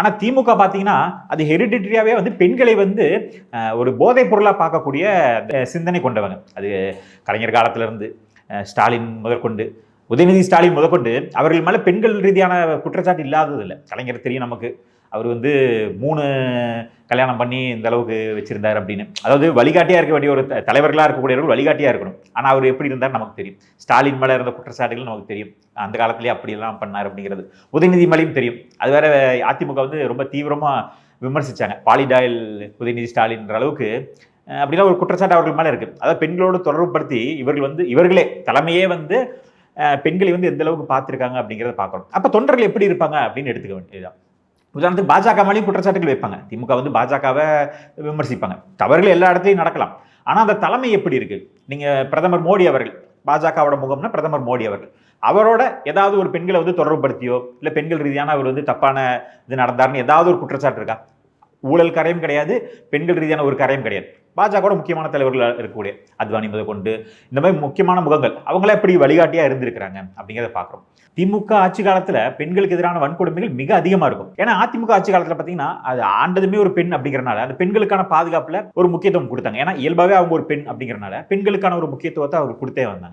ஆனால் திமுக பார்த்தீங்கன்னா அது ஹெரிடிட்டரியாவே வந்து பெண்களை வந்து ஒரு போதைப் பொருளாக பார்க்கக்கூடிய சிந்தனை கொண்டவங்க. அது கலைஞர் காலத்திலேருந்து ஸ்டாலின் முதற்கொண்டு உதயநிதி ஸ்டாலின் முதற்கொண்டு அவர்கள் மேலே பெண்கள் ரீதியான குற்றச்சாட்டு இல்லாததில்லை. கலைஞர் தெரியும் நமக்கு. அவர் வந்து மூணு கல்யாணம் பண்ணி இந்த அளவுக்கு வச்சிருந்தார் அப்படின்னு. அதாவது வழிகாட்டியாக இருக்க வேண்டிய ஒரு தலைவர்களாக இருக்கக்கூடியவர்கள் வழிகாட்டியாக இருக்கணும். ஆனால் அவர் எப்படி இருந்தார் நமக்கு தெரியும். ஸ்டாலின் மேலே இருந்த குற்றச்சாட்டுகள் நமக்கு தெரியும். அந்த காலத்திலேயே அப்படியெல்லாம் பண்ணார் அப்படிங்கிறது. உதயநிதி மேலேயும் தெரியும். அது வேற அதிமுக வந்து ரொம்ப தீவிரமாக விமர்சிச்சாங்க. பாலிடாயில் உதயநிதி ஸ்டாலின்ற அளவுக்கு அப்படிலாம் ஒரு குற்றச்சாட்டு அவர்கள் மேலே இருக்குது அதாவது பெண்களோடு தொடர்புப்படுத்தி இவர்கள் வந்து இவர்களே தலைமையே வந்து பெண்களை வந்து எந்த அளவுக்கு பார்த்துருக்காங்க அப்படிங்கிறத பார்க்கணும். அப்போ தொண்டர்கள் எப்படி இருப்பாங்க அப்படின்னு எடுத்துக்க வேண்டியதுதான். உதாரணத்துக்கு பாஜக மேலேயும் குற்றச்சாட்டுகள் வைப்பாங்க. திமுக வந்து பாஜகவை விமர்சிப்பாங்க. தவறுகள் எல்லா இடத்துலையும் நடக்கலாம். ஆனால் அந்த தலைமை எப்படி இருக்குது நீங்கள் பிரதமர் மோடி அவர்கள் பாஜகவோட முகம்னா பிரதமர் மோடி அவர்கள். அவரோட ஏதாவது ஒரு பெண்களை வந்து தொடர்புபடுத்தியோ இல்லை பெண்கள் ரீதியான அவர் வந்து தப்பான இது நடந்தார்னு ஏதாவது ஒரு குற்றச்சாட்டு இருக்கா? ஊழல் கரையும் கிடையாது பெண்கள் ரீதியான ஒரு கரையும் கிடையாது. பாஜகவோட முக்கியமான தலைவர்கள் இருக்கக்கூடிய அத்வானி முதல் கொண்டு இந்த மாதிரி முக்கியமான முகங்கள் அவங்களே எப்படி வழிகாட்டியாக இருந்திருக்கிறாங்க அப்படிங்கிறத பார்க்குறோம். திமுக ஆட்சி காலத்தில் பெண்களுக்கு எதிரான வன்கொடுமைகள் மிக அதிகமாக இருக்கும். ஏன்னா அதிமுக ஆட்சி காலத்தில் பார்த்தீங்கன்னா அது ஆண்டதுமே ஒரு பெண் அப்படிங்கிறனால அந்த பெண்களுக்கான பாதுகாப்பில் ஒரு முக்கியத்துவம் கொடுத்தாங்க. ஏன்னா இயல்பாகவே அவங்க ஒரு பெண் அப்படிங்கிறனால பெண்களுக்கான ஒரு முக்கியத்துவத்தை அவர் கொடுத்தே வந்தாங்க.